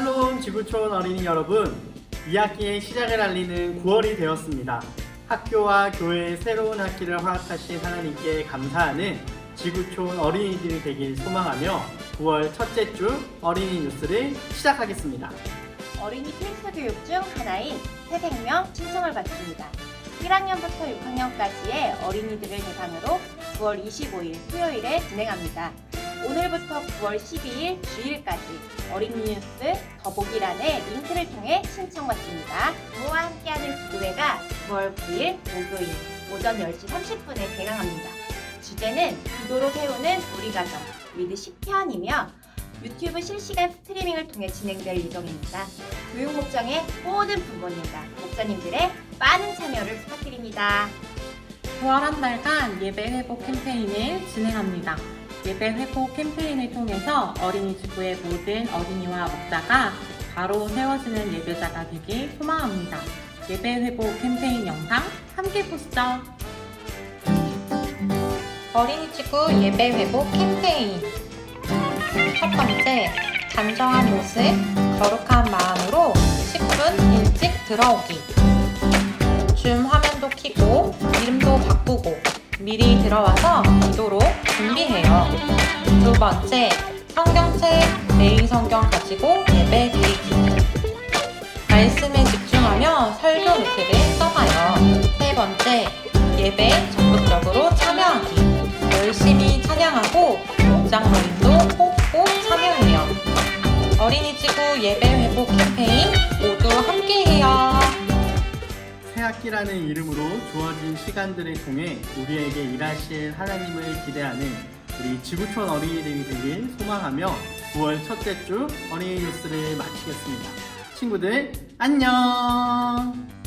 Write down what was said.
샬롬 지구촌 어린이 여러분, 2학기의 시작을 알리는 9월이 되었습니다. 학교와 교회의 새로운 학기를 허락하신 하나님께 감사하는 지구촌 어린이들이 되길 소망하며 9월 첫째 주 어린이 뉴스를 시작하겠습니다. 어린이 필수 교육 중 하나인 새생명 신청을 받습니다. 1학년부터 6학년까지의 어린이들을 대상으로 9월 25일 토요일에 진행합니다. 오늘부터 9월 12일 주일까지 어린이 뉴스 더보기란의 링크를 통해 신청받습니다. 부모와 함께하는 기도회가 9월 9일 목요일 오전 10시 30분에 개강합니다. 주제는 기도로 세우는 우리 가정 위드 10편이며 유튜브 실시간 스트리밍을 통해 진행될 예정입니다. 교육 목장의 모든 부모님과 목사님들의 많은 참여를 부탁드립니다. 부활한 날간 예배 회복 캠페인을 진행합니다. 예배 회복 캠페인을 통해서 어린이 지구의 모든 어린이와 목자가 바로 세워지는 예배자가 되길 소망합니다. 예배 회복 캠페인 영상 함께 보시죠. 어린이 지구 예배 회복 캠페인 첫 번째, 단정한 모습, 거룩한 마음으로 10분 일찍 들어오기. 줌 화면도 켜고 이름도 바꾸고 미리 들어와서. 두 번째, 성경책, 매일 성경 가지고 예배 드리기. 말씀에 집중하며 설교 노트를 써봐요. 세 번째, 예배 적극적으로 참여하기. 열심히 찬양하고 목장 모임도 꼭꼭 참여해요. 어린이 지구 예배 회복 캠페인 모두 함께해요. 새 학기라는 이름으로 주어진 시간들을 통해 우리에게 일하실 하나님을 기대하는 우리 지구촌 어린이들이 되길 소망하며 9월 첫째 주 어린이 뉴스를 마치겠습니다. 친구들 안녕!